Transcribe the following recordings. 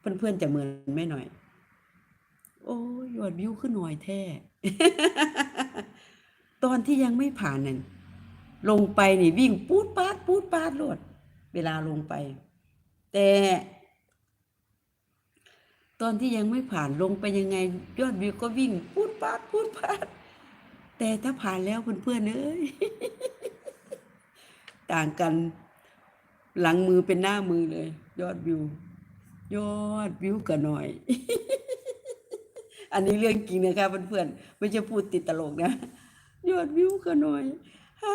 เพื่อนๆจะเหมือนแม่หน่อย โอ้ยยอดวิวขึ้นหน่อยแท้ ตอนที่ยังไม่ผ่านนั่นลงไปนี่วิ่งปูดปาดปูดปาดโลด เวลาลงไป แต่ ตอนที่ยังไม่ผ่านลงไปยังไง ยอดวิวก็วิ่งปูดปาดปูดปาด แต่ถ้าผ่านแล้วเพื่อนๆเอ้ยต่างกันหลังมือเป็นหน้ามือเลย ยอดวิว ยอดวิวกันหน่อย อันนี้เรื่องจริงนะคะเพื่อนๆไม่ใช่พูดติดตลกนะ ยอดวิวกันหน่อยฮ่า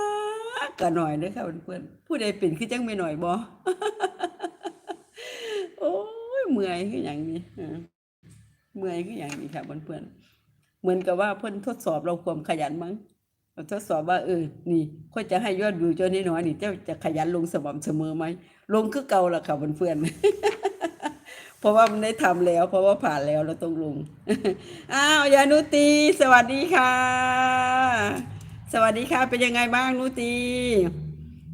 กันหน่อยนะคะเพื่อนๆผู้ใดเป็นคือจังไม่หน่อยบอโอ้ยเมื่อยคืออย่างนี้เมื่อยคืออย่างนี้ค่ะเพื่อนๆเหมือนกับว่าเพิ่อนทดสอบเราความขยันมั้งทดสอบว่าเออ นี่ค่อยจะให้ยอดวิวเจ้าน้อยนี่เจ้าจะขยันลงสม่ำเสมอไหมลงคือเก่าละค่ะเพื่อนๆเพ ราะว่ามันได้ทำแล้ว เพราะว่าผ่านแล้วเราต้องลง อ้าวยานุตีสวัสดีค่ะ สวัสดีค่ะ เป็นยังไงบ้างนุตี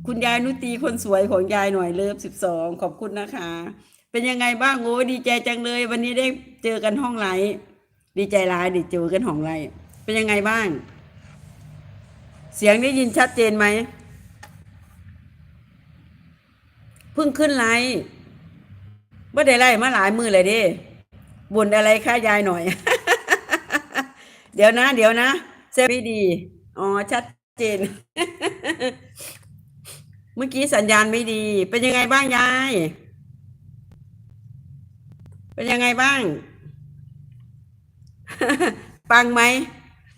คุณยายนุตีคนสวยของยายหน่อยเลิฟสิบสองขอบคุณนะคะ เป็นยังไงบ้างโอ้ดีใจจังเลย วันนี้ได้เจอกันห้องไลฟ์ดีใจร้ายด้เจอกันห้องไลฟ์เป็นยังไงบ้าง เสียงได้ยินชัดเจนไหมเพิ่งขึ้นไลฟ์ ว่าได้ไล่มาหลายมือเลยดิบ่นอะไรคะยายหน่อย เดี๋ยวนะ เดี๋ยวนะเซฟดี อ๋อ ชัดเจน เมื่อกี้สัญญาณไม่ดี เป็นยังไงบ้างยาย เป็นยังไงบ้าง ปังไหม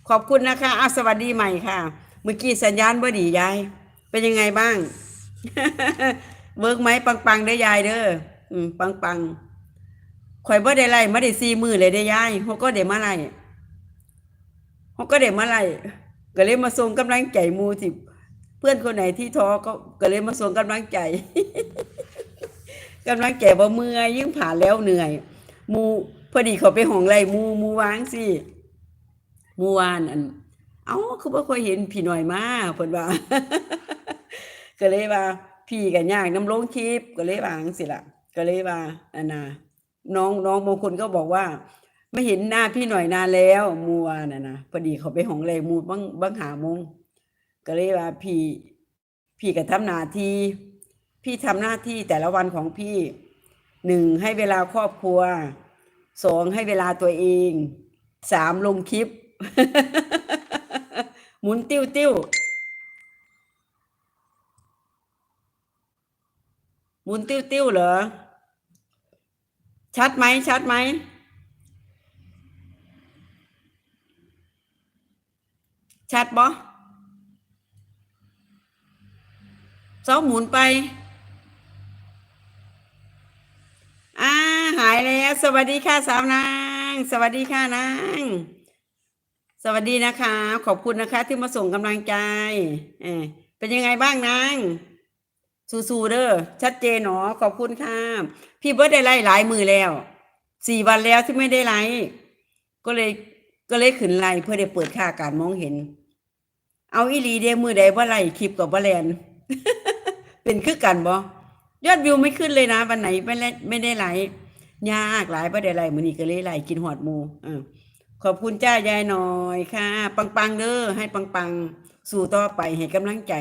ขอบคุณนะคะอาสวัสดีใหม่ค่ะ เมื่อกี้สัญญาณบ่ดียาย เป็นยังไงบ้าง เวิร์กไหมปังปังๆได้ยายเด้อ อืมปังปังข่อยบ่ได้ไล่มาได้สี่มือเลยได้อยายเขาก็เดี๋ยวมาไล่เขาก็เดี๋ยวมาไล่ก็เลยมาส่งกำลังใจมูสิเพื่อนคนไหนที่ท้อก็ก็เลยมาส่งกำลังใจกำลังใจบ่เมื่อยยิ่งผ่านแล้วเหนื่อย มูพอดีเขาไปห้องไล่มูมูวางสิมูวานอัน เอ้าคือบ่ค่อยเห็นพี่หน่อยมาเพิ่นว่า ก็เลยว่า พี่กันยากน้ำลงคลิปก็เลยวางสิล่ะ ก็เลยว่าอันน่ะน้องน้องบางคนก็บอกว่า ไม่เห็นหน้าพี่หน่อยนานแล้วมัวน่ะนะพอดีเขาไปห้องเลยมูบังบังหามงก็เลยว่าพี่พี่ก็ทำหน้าที่พี่ทำหน้าที่แต่ละวันของพี่หนึ่งให้เวลาครอบครัวสองให้เวลาตัวเองสามลงคลิป หมุนติ้วติ้วหมุนติ้วติ้วเหรอ ชัดไหมชัดไหมชัดบ่เสาหมุนไป อ่า หายแล้ว สวัสดีค่ะสาวนาง สวัสดีค่ะนาง สวัสดีนะคะ ขอบคุณนะคะที่มาส่งกำลังใจ เออเป็นยังไงบ้างนาง สู้ๆเด้อชัดเจนหนอขอบคุณค่ะพี่เบิร์ดได้ไล่หลายมือแล้วสี่วันแล้วที่ไม่ได้ไล่ก็เลยก็เลยขึ้นไล่เพื่อได้เปิดค่าการมองเห็น เอาอีลีเดมือใดว่าไล่คลิปกับว่าแลนเป็นคือกันบ่ยอดวิวไม่ขึ้นเลยนะ วันไหนไม่ได้ไม่ได้ไลฟ์ยากหลายประเดี๋ยวไลฟ์มือนี้ก็เลยไลฟ์กินหอดหมูอขอบคุณจ้ายายหน่อยค่ะ ปังๆเด้อให้ปังๆ สู้ต่อไปให้กำลังใจ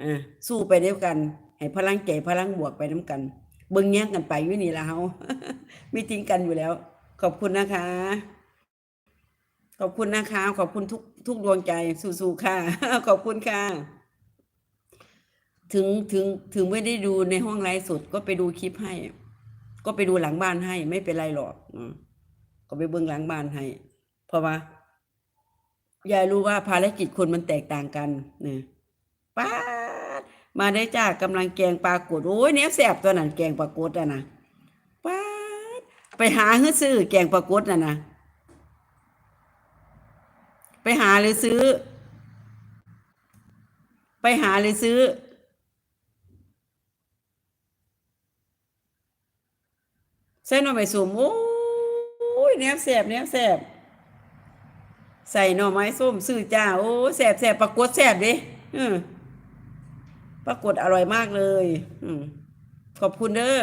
อ่าสู้ไปเดียกัน ให้พลังใจพลังบวกไปน้ำกัน เบิ่งแย่งกันไปอยู่นี่ละเฮาไม่ทิ้งกันอยู่แล้ว ขอบคุณนะคะ ขอบคุณนะคะ ขอบคุณทุกทุกดวงใจสู้ๆค่ะ ขอบคุณค่ะ ถึงถึงถึงไม่ได้ดูในห้องไลฟ์สดก็ไปดูคลิปให้ ก็ไปดูหลังบ้านให้ ไม่เป็นไรหรอกอืมก็ไปเบิ่งหลังบ้านให้ เพราะว่ายายรู้ว่าภารกิจคนมันแตกต่างกันเนี่ยป้า มาได้จ้ากำลังแกงปลากดโอ้ยเนี้ยแสบตัวนั้นแกงปลากดอะนะป้าไปหาฮื้อซื้อแกงปลากดน่ะนะไปหาหรือซื้อ ไปหาหรือซื้อ ใส่หน่อไม้ส้มโอ้ยแนบแสบแนบแสบใส่หน่อไม้ส้มซื้อจ้าโอ้แสบแสบปรากฏแสบดิอืม ปรากฏอร่อยมากเลย อืมขอบคุณเด้อ